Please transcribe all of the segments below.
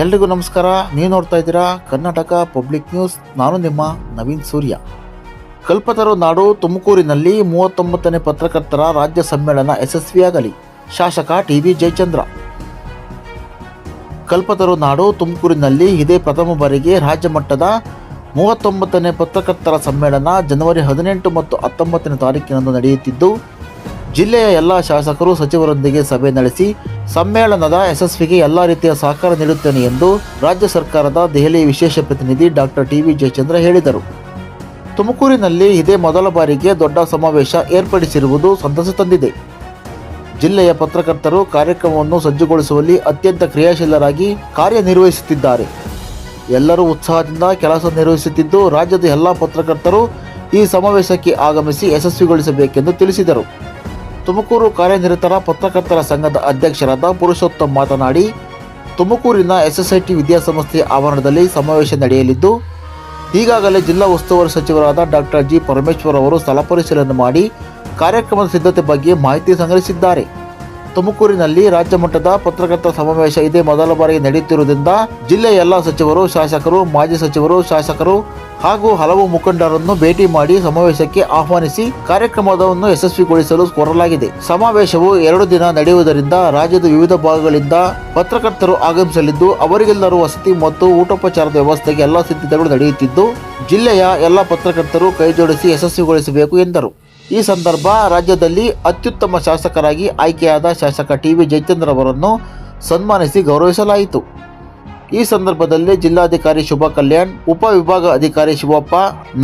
ಎಲ್ರಿಗೂ ನಮಸ್ಕಾರ. ನೀವು ನೋಡ್ತಾ ಇದ್ದೀರಾ ಕರ್ನಾಟಕ ಪಬ್ಲಿಕ್ ನ್ಯೂಸ್. ನಾನು ನಿಮ್ಮ ನವೀನ್ ಸೂರ್ಯ. ಕಲ್ಪತರು ನಾಡು ತುಮಕೂರಿನಲ್ಲಿ ಮೂವತ್ತೊಂಬತ್ತನೇ ಪತ್ರಕರ್ತರ ರಾಜ್ಯ ಸಮ್ಮೇಳನ ಯಶಸ್ವಿಯಾಗಲಿ. ಶಾಸಕ ಟಿ ವಿ ಜಯಚಂದ್ರ. ಕಲ್ಪತರು ನಾಡು ತುಮಕೂರಿನಲ್ಲಿ ಇದೇ ಪ್ರಥಮ ಬಾರಿಗೆ ರಾಜ್ಯ ಮಟ್ಟದ ಮೂವತ್ತೊಂಬತ್ತನೇ ಪತ್ರಕರ್ತರ ಸಮ್ಮೇಳನ ಜನವರಿ ಹದಿನೆಂಟು ಮತ್ತು ಹತ್ತೊಂಬತ್ತನೇ ತಾರೀಕಿನಂದು ನಡೆಯುತ್ತಿದ್ದು ಜಿಲ್ಲೆಯ ಎಲ್ಲ ಶಾಸಕರು ಸಚಿವರೊಂದಿಗೆ ಸಭೆ ನಡೆಸಿ ಸಮ್ಮೇಳನದ ಯಶಸ್ವಿಗೆ ಎಲ್ಲ ರೀತಿಯ ಸಹಕಾರ ನೀಡುತ್ತೇನೆ ಎಂದು ರಾಜ್ಯ ಸರ್ಕಾರದ ದೆಹಲಿ ವಿಶೇಷ ಪ್ರತಿನಿಧಿ ಡಾಕ್ಟರ್ ಟಿ ವಿ ಜಯಚಂದ್ರ ಹೇಳಿದರು. ತುಮಕೂರಿನಲ್ಲಿ ಇದೇ ಮೊದಲ ಬಾರಿಗೆ ದೊಡ್ಡ ಸಮಾವೇಶ ಏರ್ಪಡಿಸಿರುವುದು ಸಂತಸ ತಂದಿದೆ. ಜಿಲ್ಲೆಯ ಪತ್ರಕರ್ತರು ಕಾರ್ಯಕ್ರಮವನ್ನು ಸಜ್ಜುಗೊಳಿಸುವಲ್ಲಿ ಅತ್ಯಂತ ಕ್ರಿಯಾಶೀಲರಾಗಿ ಕಾರ್ಯನಿರ್ವಹಿಸುತ್ತಿದ್ದಾರೆ. ಎಲ್ಲರೂ ಉತ್ಸಾಹದಿಂದ ಕೆಲಸ ನಿರ್ವಹಿಸುತ್ತಿದ್ದು, ರಾಜ್ಯದ ಎಲ್ಲ ಪತ್ರಕರ್ತರು ಈ ಸಮಾವೇಶಕ್ಕೆ ಆಗಮಿಸಿ ಯಶಸ್ವಿಗೊಳಿಸಬೇಕೆಂದು ತಿಳಿಸಿದರು. ತುಮಕೂರು ಕಾರ್ಯನಿರತರ ಪತ್ರಕರ್ತರ ಸಂಘದ ಅಧ್ಯಕ್ಷರಾದ ಪುರುಷೋತ್ತಮ್ ಮಾತನಾಡಿ, ತುಮಕೂರಿನ ಎಸ್ಎಸ್ಐಟಿ ವಿದ್ಯಾಸಂಸ್ಥೆ ಆವರಣದಲ್ಲಿ ಸಮಾವೇಶ ನಡೆಯಲಿದ್ದು, ಈಗಾಗಲೇ ಜಿಲ್ಲಾ ಉಸ್ತುವಾರಿ ಸಚಿವರಾದ ಡಾಕ್ಟರ್ ಜಿ. ಪರಮೇಶ್ವರ್ ಅವರು ಸ್ಥಳ ಪರಿಶೀಲನೆ ಮಾಡಿ ಕಾರ್ಯಕ್ರಮದ ಸಿದ್ಧತೆ ಬಗ್ಗೆ ಮಾಹಿತಿ ಸಂಗ್ರಹಿಸಿದ್ದಾರೆ. ತುಮಕೂರಿನಲ್ಲಿ ರಾಜ್ಯ ಮಟ್ಟದ ಪತ್ರಕರ್ತರ ಸಮಾವೇಶ ಇದೇ ಮೊದಲ ಬಾರಿಗೆ ನಡೆಯುತ್ತಿರುವುದರಿಂದ ಜಿಲ್ಲೆಯ ಎಲ್ಲ ಸಚಿವರು, ಶಾಸಕರು, ಮಾಜಿ ಸಚಿವರು, ಶಾಸಕರು ಹಾಗೂ ಹಲವು ಮುಖಂಡರನ್ನು ಭೇಟಿ ಮಾಡಿ ಸಮಾವೇಶಕ್ಕೆ ಆಹ್ವಾನಿಸಿ ಕಾರ್ಯಕ್ರಮವನ್ನು ಯಶಸ್ವಿಗೊಳಿಸಲು ಕೋರಲಾಗಿದೆ. ಸಮಾವೇಶವು ಎರಡು ದಿನ ನಡೆಯುವುದರಿಂದ ರಾಜ್ಯದ ವಿವಿಧ ಭಾಗಗಳಿಂದ ಪತ್ರಕರ್ತರು ಆಗಮಿಸಲಿದ್ದು, ಅವರಿಗೆಲ್ಲರೂ ವಸತಿ ಮತ್ತು ಊಟೋಪಚಾರದ ವ್ಯವಸ್ಥೆಗೆ ಎಲ್ಲ ಸಿದ್ಧತೆಗಳು ನಡೆಯುತ್ತಿದ್ದು, ಜಿಲ್ಲೆಯ ಎಲ್ಲ ಪತ್ರಕರ್ತರು ಕೈಜೋಡಿಸಿ ಯಶಸ್ವಿಗೊಳಿಸಬೇಕು ಎಂದರು. ಈ ಸಂದರ್ಭ ರಾಜ್ಯದಲ್ಲಿ ಅತ್ಯುತ್ತಮ ಶಾಸಕರಾಗಿ ಆಯ್ಕೆಯಾದ ಶಾಸಕ ಟಿ ವಿ ಜಯಚಂದ್ರ ಅವರನ್ನು ಸನ್ಮಾನಿಸಿ ಗೌರವಿಸಲಾಯಿತು. ಈ ಸಂದರ್ಭದಲ್ಲಿ ಜಿಲ್ಲಾಧಿಕಾರಿ ಶುಭಾ ಕಲ್ಯಾಣ್ ಉಪವಿಭಾಗ ಅಧಿಕಾರಿ ಶಿವಪ್ಪ,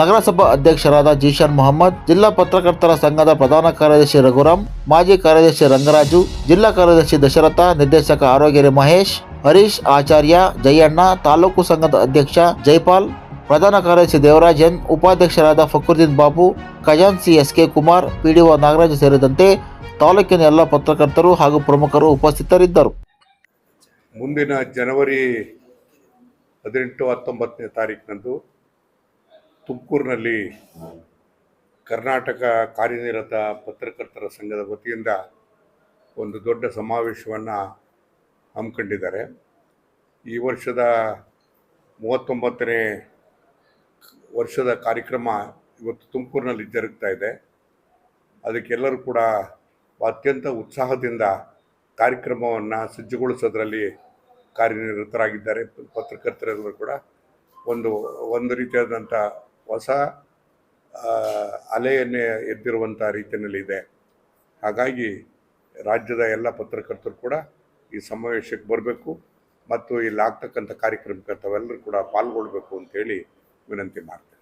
ನಗರಸಭಾ ಅಧ್ಯಕ್ಷರಾದ ಜೀಶಾನ್ ಮೊಹಮ್ಮದ್, ಜಿಲ್ಲಾ ಪತ್ರಕರ್ತರ ಸಂಘದ ಪ್ರಧಾನ ಕಾರ್ಯದರ್ಶಿ ರಘುರಾಮ್, ಮಾಜಿ ಕಾರ್ಯದರ್ಶಿ ರಂಗರಾಜು, ಜಿಲ್ಲಾ ಕಾರ್ಯದರ್ಶಿ ದಶರಥ, ನಿರ್ದೇಶಕ ಆರೋಗ್ಯರಿ ಮಹೇಶ್, ಹರೀಶ್ ಆಚಾರ್ಯ, ಜಯಣ್ಣ, ತಾಲೂಕು ಸಂಘದ ಅಧ್ಯಕ್ಷ ಜೈಪಾಲ್, ಪ್ರಧಾನ ಕಾರ್ಯದರ್ಶಿ ದೇವರಾಜನ್ ಉಪಾಧ್ಯಕ್ಷರಾದ Fakruddin Babu ಖಜಾನ್ಸಿ S K Kumar PDO Nagaraj ಸೇರಿದಂತೆ ತಾಲೂಕಿನ ಎಲ್ಲ ಪತ್ರಕರ್ತರು ಹಾಗೂ ಪ್ರಮುಖರು ಉಪಸ್ಥಿತರಿದ್ದರು. ಮುಂದಿನ ಜನವರಿ ಹದಿನೆಂಟು ಹತ್ತೊಂಬತ್ತನೇ ತಾರೀಕಿನಂದು ತುಮಕೂರಿನಲ್ಲಿ ಕರ್ನಾಟಕ ಕಾರ್ಯನಿರತ ಪತ್ರಕರ್ತರ ಸಂಘದ ವತಿಯಿಂದ ಒಂದು ದೊಡ್ಡ ಸಮಾವೇಶವನ್ನು ಹಮ್ಮಿಕೊಂಡಿದ್ದಾರೆ ಈ ವರ್ಷದ ಮೂವತ್ತೊಂಬತ್ತನೇ ವರ್ಷದ ಕಾರ್ಯಕ್ರಮ ಇವತ್ತು ತುಮಕೂರಿನಲ್ಲಿ ಜರುಗ್ತಾ ಇದೆ. ಅದಕ್ಕೆಲ್ಲರೂ ಕೂಡ ಅತ್ಯಂತ ಉತ್ಸಾಹದಿಂದ ಕಾರ್ಯಕ್ರಮವನ್ನು ಸಜ್ಜುಗೊಳಿಸೋದ್ರಲ್ಲಿ ಕಾರ್ಯನಿರತರಾಗಿದ್ದಾರೆ. ಪತ್ರಕರ್ತರೆಲ್ಲರೂ ಕೂಡ ಒಂದು ಒಂದು ರೀತಿಯಾದಂಥ ಹೊಸ ಅಲೆಯನ್ನೇ ಎದ್ದಿರುವಂಥ ರೀತಿಯಲ್ಲಿದೆ. ಹಾಗಾಗಿ ರಾಜ್ಯದ ಎಲ್ಲ ಪತ್ರಕರ್ತರು ಕೂಡ ಈ ಸಮಾವೇಶಕ್ಕೆ ಬರಬೇಕು ಮತ್ತು ಇಲ್ಲಿ ಆಗ್ತಕ್ಕಂಥ ಕಾರ್ಯಕ್ರಮಕ್ಕೆ ತಾವೆಲ್ಲರೂ ಕೂಡ ಪಾಲ್ಗೊಳ್ಬೇಕು ಅಂತೇಳಿ ವಿನಂತಿ ಮಾಡ್ತೇನೆ.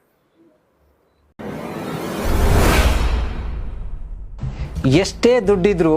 ಎಷ್ಟೇ ದುಡ್ಡಿದ್ರೂ